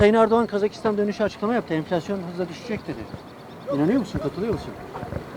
Sayın Erdoğan Kazakistan dönüşü açıklama yaptı. Enflasyon hızla düşecek dedi. İnanıyor musun? Katılıyor musun?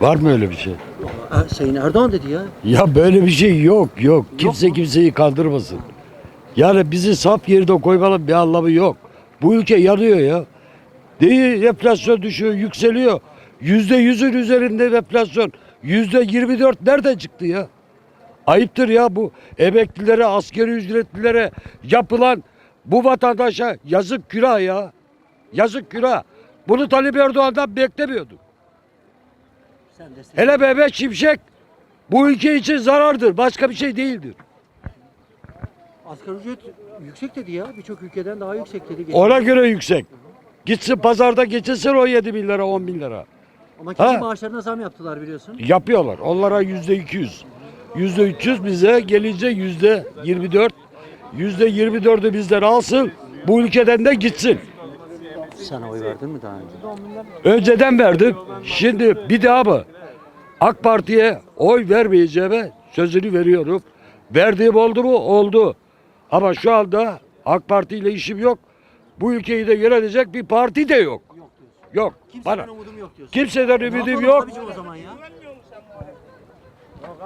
Var mı öyle bir şey? Aa, Sayın Erdoğan dedi ya. Ya böyle bir şey yok yok. Kimse kimseyi kandırmasın. Yani bizi saf yerine koymanın bir anlamı yok. Bu ülke yanıyor ya. Değil enflasyon düşüyor, yükseliyor. Yüzde yüzün üzerinde enflasyon. Yüzde yirmi dört nereden çıktı ya? Ayıptır ya bu emeklilere, askeri ücretlilere yapılan bu vatandaşa yazık günah ya. Yazık günah. Bunu Talip Erdoğan'dan beklemiyorduk. Sen de Hele Mehmet Şimşek bu ülke için zarardır. Başka bir şey değildir. Asgari ücret yüksek dedi ya. Birçok ülkeden daha yüksek dedi. Ona göre yüksek. Gitsin pazarda geçilsin o 7 bin lira 10 bin lira. Ama kendi Ha. maaşlarına zam yaptılar biliyorsun. Yapıyorlar. Onlara yüzde 200. Yüzde 300 bize gelince yüzde 24. Yüzde 24'ü bizden alsın. Bu ülkeden de gitsin. Sana oy verdin mi daha önce? Önceden verdik. Şimdi bir daha mı? AK Parti'ye oy vermeyeceğime sözünü veriyorum. Verdiğim oldu mu? Oldu. Ama şu anda AK Parti ile işim yok. Bu ülkeyi de yönetecek bir parti de yok. Yok. Kimseden Bana. umudum yok diyorsun. Kimseden Ne ümidim yok. abicim o zaman ya?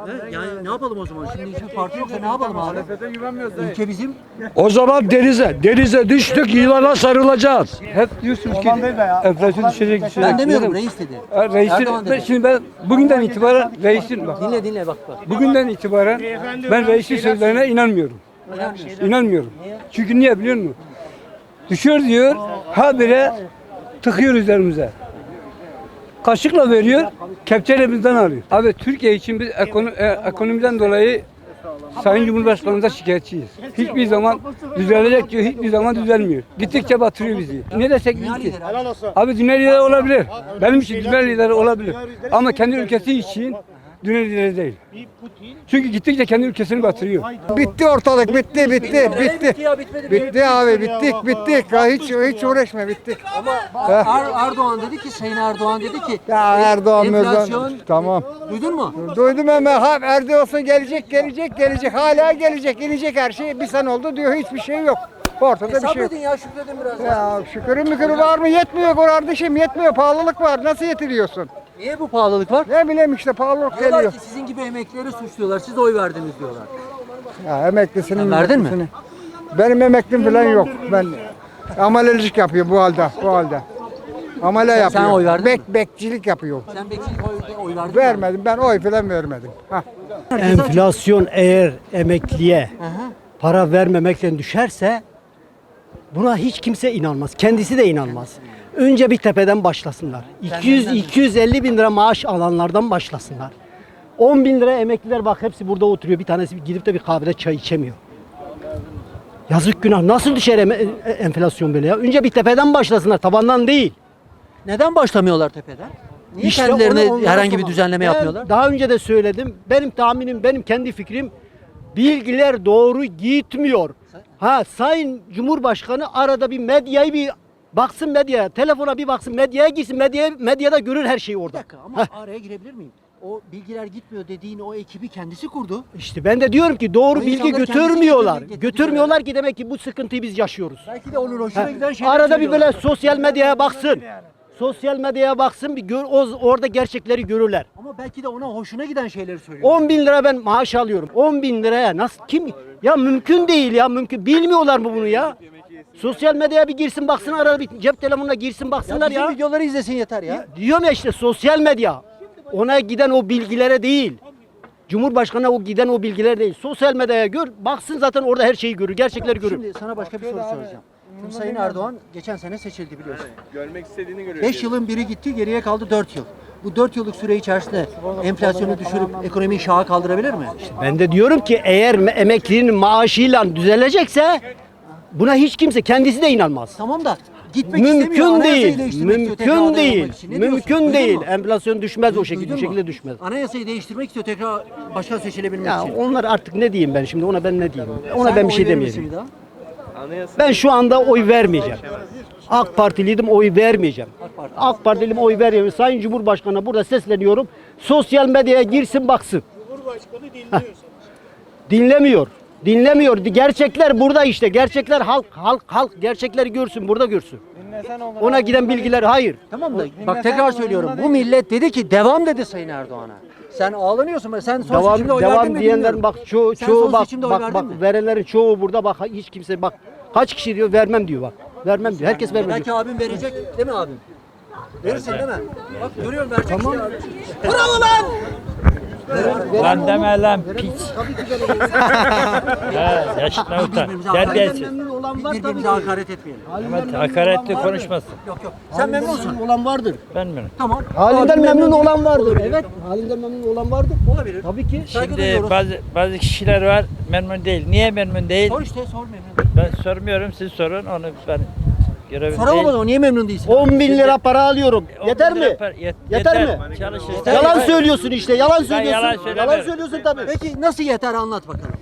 Ne? Yani ne yapalım o zaman? Şimdi hiçbir parti yoksa ne yapalım abi? Ülke bizim. O zaman denize, denize düştük yılana sarılacağız. Hep diyorsunuz ki enflasyon düşecek düşecek. Ben demiyorum reis dedi. demek? Reisin, dedi. şimdi ben bugünden itibaren reisin bak. Dinle dinle bak bak. Bugünden itibaren ben reisin sözlerine inanmıyorum. İnanmıyorum. Çünkü niye biliyor musun? Düşüyor diyor, habire tıkıyor üzerimize. Kaşıkla veriyor, kepçelerimizden alıyor. Abi Türkiye için biz ekono- e, ekonomiden dolayı Sayın Cumhurbaşkanımıza şikayetçiyiz. Hiçbir zaman düzelecek diyor, hiçbir zaman düzelmiyor. Gittikçe batırıyor bizi. Ne desek biz ki? Abi dünya lideri olabilir. Benim için dünya lideri olabilir. Ama kendi ülkesi için dünya lideri değil. Çünkü gittikçe kendi ülkesini batırıyor. Bitti ortalık bitti bitti bitti. bitti ya bitmedi. Bitti abi bittik bittik. Ya hiç hiç uğraşma bittik. Ama Er- Erdoğan dedi ki Sayın Erdoğan dedi ki Ya Erdoğan enflasyon Erdoğan tamam. duydun mu? Duydum ama ha Erdoğan gelecek gelecek gelecek hala gelecek inecek her şey bir sene oldu diyor hiçbir şey yok. Ortada bir şey yok. Sabredin ya şükredin biraz. Ya. Ya şükürün mükürü var mı yetmiyor kardeşim yetmiyor pahalılık var nasıl yetiriyorsun? Niye bu pahalılık var? Ne bileyim işte pahalılık Diyorlar geliyor. ki sizin gibi emeklileri suçluyorlar. Siz oy verdiniz diyorlar. Ya emeklisinin Ha, verdin mi? emeklisini. Benim emeklim falan yok. Ben amelelik yapıyor bu halde bu halde. Amele Sen- yapıyor. sen oy verdin Bek, mi? bekçilik yapıyor. Sen bekçilik oy, oy verdin mi? Vermedim ben oy falan vermedim. Hah. Enflasyon eğer emekliye para vermemekle düşerse buna hiç kimse inanmaz. Kendisi de inanmaz. Önce bir tepeden başlasınlar. 200 250 bin lira maaş alanlardan başlasınlar. 10 bin lira emekliler bak hepsi burada oturuyor. Bir tanesi gidip de bir kahvede çay içemiyor. Yazık günah. Nasıl düşer eme- e- enflasyon böyle ya? Önce bir tepeden başlasınlar, tabandan değil. Neden başlamıyorlar tepeden? Niye İşte kendilerine onu- onlara herhangi bir düzenleme Ben yapmıyorlar? Daha önce de söyledim. Benim tahminim, benim kendi fikrim bilgiler doğru gitmiyor. Ha Sayın Cumhurbaşkanı arada bir medyayı bir baksın medyaya, telefona bir baksın, medyaya girsin, medyaya, medyada görür her şeyi Bir orada. dakika ama araya girebilir miyim? O bilgiler gitmiyor dediğin o ekibi kendisi kurdu. İşte ben de diyorum ki doğru Bu bilgi insanlar kendisi götürmüyorlar. getirdi- Götürmüyorlar ki demek ki bu sıkıntıyı biz yaşıyoruz. Belki de onun hoşuna giden şeyler Arada bir böyle söylüyorlar. sosyal medyaya baksın. Sosyal medyaya baksın bir gör, o- orada gerçekleri görürler. Ama belki de ona hoşuna giden şeyleri söylüyor. 10 bin lira ben maaş alıyorum. 10 bin liraya nasıl kim? Ya mümkün değil ya mümkün. Bilmiyorlar mı bunu ya? Sosyal medyaya bir girsin baksın arada bir cep telefonuna girsin baksınlar bizim ya. videoları izlesin yeter ya. Diyorum ya işte sosyal medya. Ona giden o bilgilere değil. Cumhurbaşkanına o giden o bilgiler değil. Sosyal medyaya gör. Baksın zaten orada her şeyi görür. Gerçekleri görür. Şimdi sana başka bir soru soracağım. Şimdi Sayın Erdoğan geçen sene seçildi biliyorsun. Görmek istediğini görüyor. 5 yılın biri gitti geriye kaldı 4 yıl. Bu 4 yıllık süre içerisinde enflasyonu düşürüp ekonomiyi şaha kaldırabilir mi? Ben de diyorum ki eğer me- emeklinin maaşıyla düzelecekse buna hiç kimse kendisi de inanmaz. Tamam da gitmek. Mümkün değil. değiştirmek istiyor tekrar Mümkün değil. Mümkün Duydun değil. Enflasyon düşmez o şekilde. Duydun Bu mu? şekilde düşmez. Anayasayı değiştirmek istiyor tekrar başkan seçilebilmek Ya için. onlar artık ne diyeyim ben şimdi ona ben ne diyeyim? Ona Sen ben bir şey demeyeyim. Ben şu anda oy vermeyeceğim. AK Partiliydim oy vermeyeceğim. Parti. AK Partiliyim oy vermeyeceğim. Sayın Cumhurbaşkanı'na burada sesleniyorum. Sosyal medyaya girsin baksın. Cumhurbaşkanı dinliyor Dinlemiyor. Dinlemiyor. Gerçekler burada işte. Gerçekler halk halk halk gerçekleri görsün, burada görsün. Ona giden bilgiler hayır. Tamam da bak tekrar söylüyorum. Bu millet dedi ki devam dedi Sayın Erdoğan'a. Sen ağlanıyorsun. Sen son Devam seçimde oy verdin devam mi diyenler bilmiyorum. bak çoğu Sen çoğu son bak seçimde oy bak verdin bak mi? verenlerin çoğu burada bak hiç kimse bak kaç kişi diyor vermem diyor bak. Vermem diyor. Herkes vermem Belki diyor. abim verecek değil mi abim? Verirsin değil mi? Bak görüyorum verecek tamam. Lan deme lan piç. Yaşına utan. Terbiyesiz. Memnun olan var Birbirimize hakaret etmeyelim. Evet, hakaretli konuşmasın. Yok yok. Sen memnunsun. olan vardır. Ben mi? Tamam. Halinden memnun olan vardır. Evet. Halinden memnun olan vardır. Olabilir. Tabii ki. Saygı Şimdi duyuyoruz. bazı bazı kişiler var memnun değil. Niye memnun değil? Sor işte sor memnun. Ben sormuyorum siz sorun onu ben görevim Soralım değil. o zaman niye memnun değilsin? 10 bin lira para alıyorum. Yeter lira mi? yet- Yeter mi? Yalan söylüyorsun işte. Yalan söylüyorsun. yalan söylüyorsun tabii. Peki nasıl yeter anlat bakalım.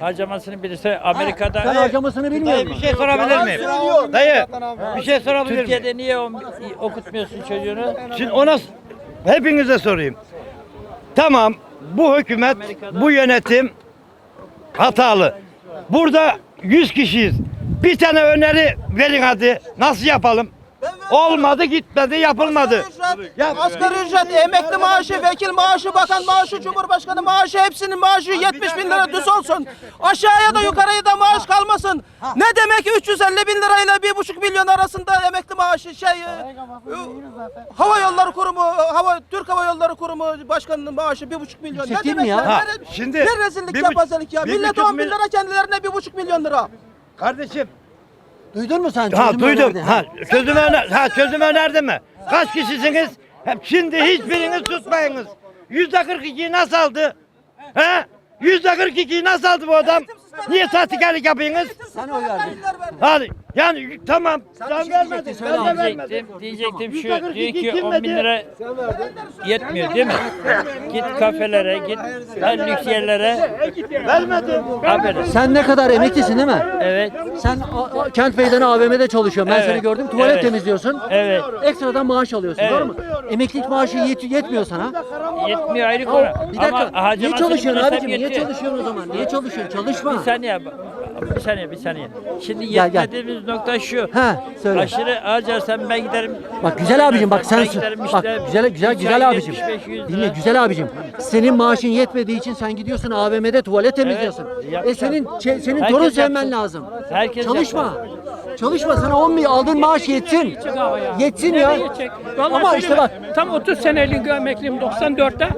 Harcamasını bilirse Amerika'da Sen harcamasını bilmiyor musun? şey sorabilir miyim? Dayı bir şey sorabilir miyim? Türkiye'de niye okutmuyorsun çocuğunu? Şimdi ona s- hepinize sorayım. Tamam bu hükümet, bu yönetim hatalı. Burada 100 kişiyiz. Bir tane öneri verin hadi. Nasıl yapalım? Olmadı gitmedi yapılmadı. Ya Asgari ücret, emekli maaşı, vekil maaşı, bakan maaşı, cumhurbaşkanı maaşı hepsinin maaşı 70 bin lira düz olsun. Aşağıya da yukarıya da maaş kalmasın. Ne demek 350 bin lirayla 1,5 milyon arasında emekli maaşı şey e, Hava Yolları Kurumu, hava Türk Hava Yolları Kurumu başkanının maaşı 1,5 milyon. Ne demek ya? ya? Ha, şimdi ne rezillik ya. bir Millet buçuk 10 bin lira kendilerine 1,5 milyon lira. Kardeşim Duydun mu sen? ha duydum. önerdi. Ha çözümü öner ha çözümü önerdi mi? Kaç kişisiniz? Hep şimdi hiçbiriniz tutmayınız. Yüzde 42 nasıl aldı? He? Yüzde 42 nasıl aldı bu adam? Niye sahtekarlık yapıyorsunuz? Sen oy verdin. Hadi yani tamam sen, bir şey vermedin ben de vermedim. Diyecektim, şu diyor ki kim 10 bin lira yetmiyor değil mi? git kafelere, git en lüks yerlere. Vermedim. Aferin. Sen ne kadar emeklisin değil mi? Evet, Sen a- a- Kent Meydanı AVM'de çalışıyorsun. Ben Evet. seni gördüm. Tuvalet Evet. temizliyorsun. evet. Ekstradan maaş alıyorsun. Evet. Doğru mu? Emeklilik maaşı yet- yetmiyor sana. Yetmiyor ayrı konu. Bir Ama dakika. niye harcamasını çalışıyorsun abicim? Niye yetiyor. çalışıyorsun o zaman? Niye çalışıyorsun? Çalışma. Bir saniye, bir saniye, bir saniye. Şimdi gel. yetmediğimiz nokta şu. Ha, söyle. Aşırı harcarsam ben giderim. Bak güzel abicim bak sen Ben giderim bak işte güzel güzel üç güzel abicim. 75, 100 lira. Dinle güzel abicim. Senin maaşın yetmediği için sen gidiyorsun AVM'de tuvalet temizliyorsun. E yapacağım. senin çe- senin Herkes torun sevmen lazım. Herkes Çalışma. Çalışma sana 10 bin aldığın maaş yetsin. Yetsin ya. Ama işte bak Tam 30 senelik emekliyim 94'te.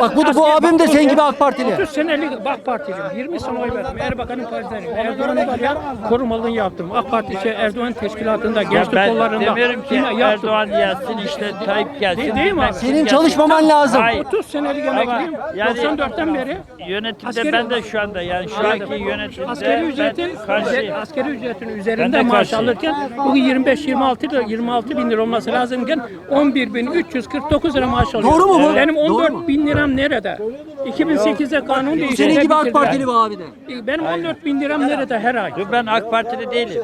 Bak bu bu abim de senin gibi AK Partili. 30 senelik AK Partiliyim. 20 sene oy verdim. Erbakan'ın partileriyim. Erdoğan'ı var ya korumalığını yaptım. AK Parti şey, Erdoğan teşkilatında, gençlik ben kollarında. demiyorum ki yaptım. Erdoğan gelsin işte Tayyip gelsin. Değil- değil mi abi? Senin gelsin. çalışmaman lazım. Hayır. 30 senelik emekliyim. yani- 94'ten beri. Yönetimde Askeri- ben de şu anda yani şu anki yönetimde Askeri ücretin karşıyım. askeri ücretin üzerinde de maaş alırken bugün 25 26 lira 26 bin lira olması lazımken 11 bin 349 lira maaş alıyorum. Doğru mu bu? Benim Doğru 14 mu? bin liram nerede? 2008'de kanun değişti. Senin gibi AK. Partili bu abi de. Benim 14 bin liram nerede her ay? Ben AK Partili değilim.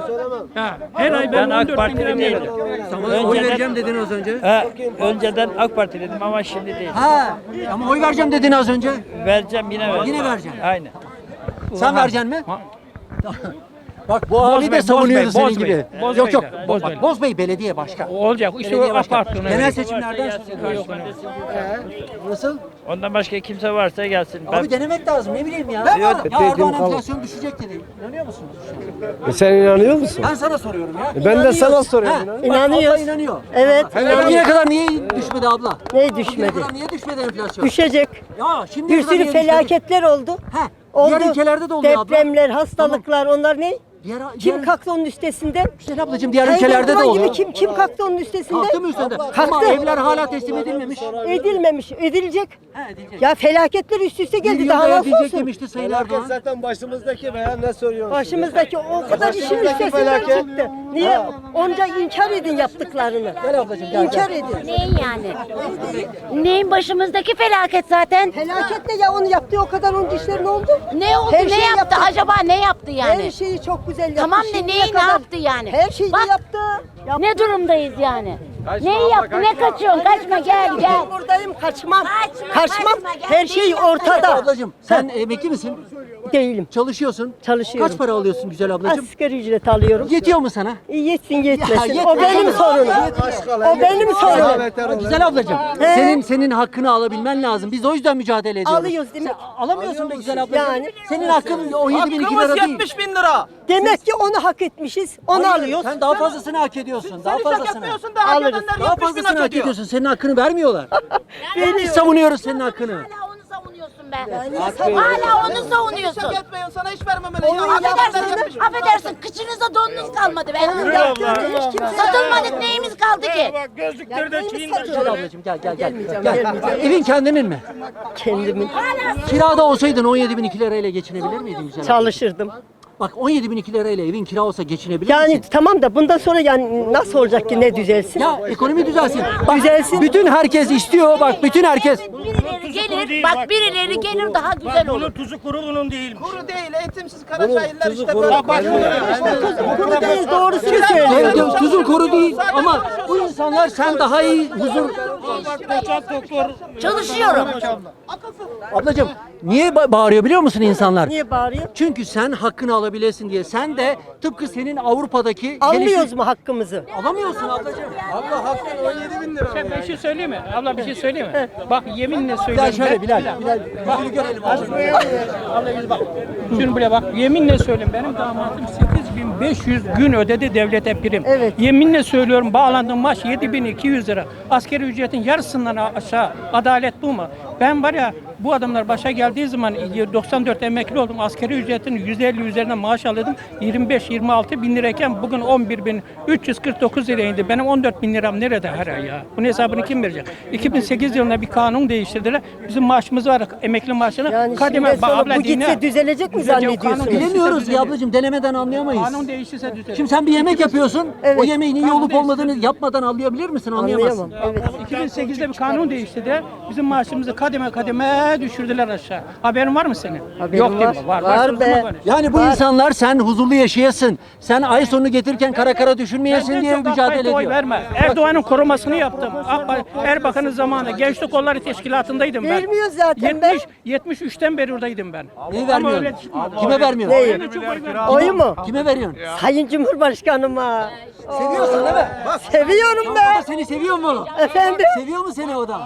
Ha, her ay Ben ben AK 14 bin Partili değilim. Sana oy vereceğim dedin az önce. Ha, önceden AK Partiliydim ama şimdi değil. Ha, ama oy vereceğim dedin az önce. Vereceğim yine vereceğim. Yine vereceksin. Aynen. Sen vereceksin mi? Ha. Bak bu abi de savunuyordu senin Bey, gibi. Boz Yok yok. de, Boz, Boz bak, Bey de. Boz Bey belediye başkan. Olacak. İşte o Belediye AK başkanı. Parti'nin Genel seçimlerden nasıl? Ondan başka kimse varsa gelsin. Ben Abi denemek lazım ne bileyim ya. Ya Erdoğan enflasyon düşecek dedi. İnanıyor musun? Sen inanıyor musun? Ben sana soruyorum ya. Ben de sana soruyorum. Ha, İnanıyoruz. Abla inanıyor. Evet. Bugüne kadar niye düşmedi abla? Ne Bugüne düşmedi? kadar niye düşmedi enflasyon? Düşecek. Ya şimdi Bir sürü felaketler oldu. He. Oldu. Diğer ülkelerde de oluyor abla. Depremler, hastalıklar onlar ne? Diğer, Kim diğer, kalktı onun üstesinden? Güzel ablacığım diğer Tayyip ülkelerde de Erdoğan oluyor. gibi kim kim kalktı onun üstesinden? Kalktı mı üstünde? Ama Kalktı. evler hala teslim edilmemiş. Edilmemiş, edilecek. He edilecek. Ya felaketler üst üste geldi daha nasıl olsun? demişti Sayın Erdoğan. zaten başımızdaki veya ne soruyorsun? Başımızdaki o kadar işin üstesinden çıktı. Niye? Onca inkar edin yaptıklarını. Gel ablacığım gel. İnkar edin. Neyin yani? Neyin başımızdaki felaket zaten? Felaket de ya onu yaptı o kadar onca işler ne oldu? Ne oldu? Her ne şeyi yaptı? yaptı. Acaba ne yaptı yani? Her şeyi çok güzel yaptı. Tamam şimdiye neyi ne kadar. yaptı yani? Her şeyi Bak, yaptı. yaptı. Ne durumdayız yani? Neyi yaptı? Ne kaçıyorsun? Kaçma gel gel. Buradayım kaçmam. Kaçma, Kaçmam. kaçma, gel, Her şey ortada. Ablacığım sen emekli misin? Değilim. Çalışıyorsun. Çalışıyorum. Kaç para alıyorsun güzel ablacığım? Asgari ücret alıyorum. Yetiyor mu sana? Yetsin yetmesin. Ya, o yetmez. benim sorunum. O benim sorunum. Güzel ablacığım. He. Senin senin hakkını alabilmen lazım. Biz o yüzden mücadele ediyoruz. Alıyoruz değil mi? Sen alamıyorsun be güzel ablacığım. Yani. Senin hakkın 17 bin iki Hakkımız lira değil. 70 bin lira. Demek ki onu hak etmişiz. Onu Hayır, alıyoruz. Sen daha fazlasını hak ediyorsun. Sen Daha hiç hak fazlasını. etmiyorsun da hak Alırız. edenler Daha 70 bin fazlasını hak hak ediyor. ediyorsun. Senin hakkını vermiyorlar. Biz savunuyoruz senin hakkını. Hala onu savunuyorsun be. Hala onu savunuyorsun. Etmiyorsun sana hiç vermemeli. Onu Ya, hak edenler affedersin, 70 bin. affedersin kıçınızda donunuz kalmadı be. Satılmadık neyimiz kaldı ki? Gözlükleri de çiğin Gel ablacığım gel gel gel. Gel. Evin kendinin mi? Kendimin. Kirada olsaydın 17 bin iki lirayla geçinebilir miydin güzel? abla? Çalışırdım. Bak 17 bin iki lirayla evin kira olsa geçinebilir Yani misin? tamam da bundan sonra yani nasıl olacak ki ne düzelsin? Ya ekonomi düzelsin. Bak, Düzelsin. Bütün herkes istiyor. Bak bütün herkes. Birileri gelir, bak birileri gelir daha güzel olur. tuzu kuru bunun değil. Kuru değil, eğitimsiz Karaçaylılar işte böyle. Kuru değil doğrusunu Evet, söylüyor. evet, tuzun kuru değil ama bu insanlar sen daha iyi huzur. Çalışıyorum. Ablacığım niye ba- bağırıyor biliyor musun insanlar? Niye bağırıyor? Çünkü sen hakkını alabilesin diye. Sen de tıpkı senin Avrupa'daki Almıyoruz gelişmiş- mu hakkımızı? Alamıyorsun ablacığım. Sen bir şey söyleyeyim mi? Abla bir şey söyleyeyim mi? Bak yeminle Bilal söylüyorum. şöyle ben- Bilal. Bilal. Yüzünü görelim. Abla yüz bak. Şunu bile bak. Yeminle söyleyeyim. Benim damadım 8500 gün ödedi devlete prim. Evet. Yeminle söylüyorum bağlandığım maaş 7200 lira. Askeri ücretin yarısından aşağı. Adalet bu mu? Ben var ya bu adamlar başa geldiği zaman 94 emekli oldum. Askeri ücretin 150 üzerine maaş alıyordum. 25-26 bin lirayken bugün 11 bin 349 liraya indi. Benim 14 bin liram nerede her ay ya? Bunun hesabını kim verecek? 2008 yılında bir kanun değiştirdiler. Bizim maaşımız var emekli maaşını. Yani kademe, şimdi bak sonra abla bu gitse dinle. düzelecek mi zannediyorsunuz? Bilemiyoruz ya ablacığım. Denemeden anlayamayız. Kanun değişirse düzelir. Şimdi sen bir yemek yapıyorsun. O Evet. yemeğin iyi olup olmadığını yapmadan anlayabilir misin? Anlayamazsın. Anlayamam. Evet. 2008'de bir kanun değişti de bizim maaşımızı kademe kademe düşürdüler aşağı. Haberin var mı senin? Haberim Yok değil var. mi? Var. Var Varsa o be. Yani bu insanlar sen huzurlu yaşayasın. Sen ay sonu getirirken kara kara düşünmeyesin Ben diye mücadele oy ediyor. verme. Erdoğan'ın korumasını yaptım. Erbakan'ın zamanı Gençlik Kolları Teşkilatı'ndaydım ben. Vermiyor zaten be. 70, 73'ten beri oradaydım ben. Neyi vermiyorsun? Kime vermiyorsun? Neyi? Oyu mu? Kime veriyorsun? Sayın Cumhurbaşkanıma. Seviyorsun değil mi? Seviyorum O da be. seni seviyor mu oğlum? Efendim? Seviyor mu seni o da?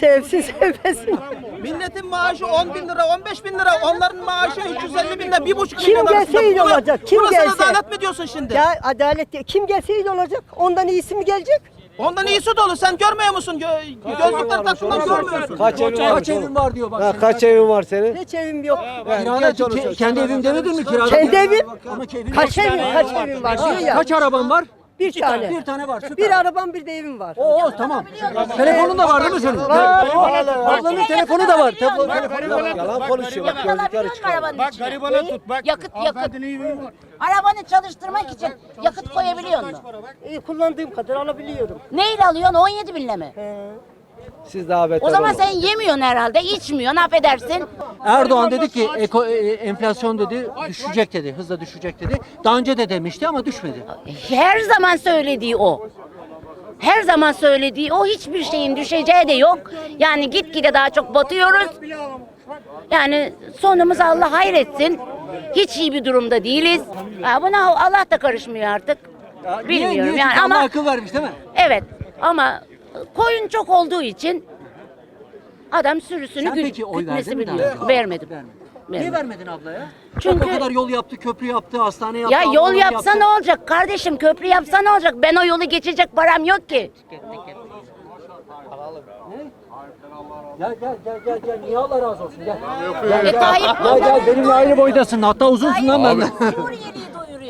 Sevsin sevmesin. Milletin maaşı 10 bin lira, 15 bin lira. Onların maaşı 350 bin lira, 1,5 Kim milyon gelse iyi Buna- olacak, kim buna gelse. sen adalet mi diyorsun şimdi? Ya adalet diye- kim gelse iyi olacak. Ondan iyisi mi gelecek? Ondan iyisi de olur. Sen görmüyor musun? Gö gözlükler taktığından görmüyorsun. Kaç evin var, kaç evin var diyor bak. şimdi. Kaç evin var senin? Hiç evim yok. Kirada ke- kendi evim demedin mi kirada? Kendi evim. Ama Kaç evim, kaç evim var diyor ya. Kaç araban var? Bir tane. Bir tane var. Süper. Bir arabam bir de evim var. Oo tamam. Telefonun da var değil mi senin? Var. Ablanın telefonu da var. Telefon, telefonu da var. Yalan konuşuyor. Bak gözlükleri çıkıyor. Bak garibanı tut bak. Yakıt yakıt. Arabanı çalıştırmak için yakıt koyabiliyor musun? E, kullandığım kadar alabiliyorum. Neyle alıyorsun? 17 binle mi? Siz daha beter O zaman olun. sen yemiyorsun herhalde, içmiyorsun, affedersin. Erdoğan dedi ki eko, e, enflasyon dedi düşecek dedi. Hızla düşecek dedi. Daha önce de demişti ama düşmedi. Her zaman söylediği o. Her zaman söylediği o hiçbir şeyin düşeceği de yok. Yani gitgide daha çok batıyoruz. Yani sonumuz Allah hayretsin. Hiç iyi bir durumda değiliz. Ha, buna Allah da karışmıyor artık. Niye- Bilmiyorum niye? yani Çünkü Allah ama akıl vermiş değil mi? evet ama koyun çok olduğu için adam sürüsünü Sen gü- peki oy gütmesi mi daha biliyor. önce? Vermedim. Vermedin. Vermedim. Niye vermedin abla ya? Çünkü- Bak o kadar yol yaptı, köprü yaptı, hastane yaptı. Ya yol havaalanı yapsa yaptı. ne olacak kardeşim köprü yapsa ne olacak ben o yolu geçecek param yok ki. Gel gel gel gel gel. Niye Allah razı olsun gel. E Tayyip Gel gel benimle aynı boydasın. Hatta uzunsun lan benden. Suriyeli'yi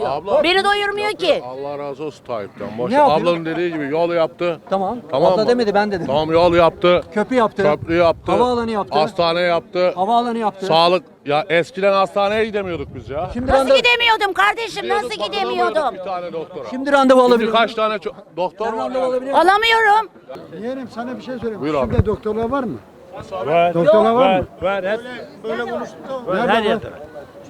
doyuruyor. Beni doyurmuyor ki. Allah razı olsun Tayyip'ten. Boş Ne yapıyor? ablanın dediği gibi yol yaptı. Tamam. Tamam Abla mı? demedi ben dedim. Tamam yol yaptı. Köprü yaptı. Köprü yaptı. Havaalanı yaptı. Hastane yaptı. Havaalanı yaptı. Sağlık. Ya eskiden hastaneye gidemiyorduk biz ya. Şimdi Nasıl randevu, gidemiyordum kardeşim nasıl Gidemiyorduk, gidemiyordum? Bir tane doktora. şimdi randevu Şimdi alabilir kaç tane ço- doktor var randevu ya. alabilir misin? Alamıyorum. Yeğenim sana bir şey söyleyeyim. Buyur abi. Şurada doktorlar var mı? Var. Doktorlar var mı? Var. Hep her yerde.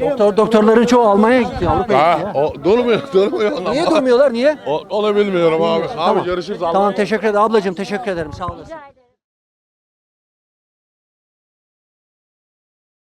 Doktor, doktorların çoğu Almanya'ya gitti, Avrupa'ya Ha, gitti ya. o durmuyor, durmuyor. Niye durmuyorlar, niye? O, onu bilmiyorum abi. Abi Tamam. görüşürüz. Allah'a Tamam teşekkür ederim. Ablacığım teşekkür ederim. Sağ olasın.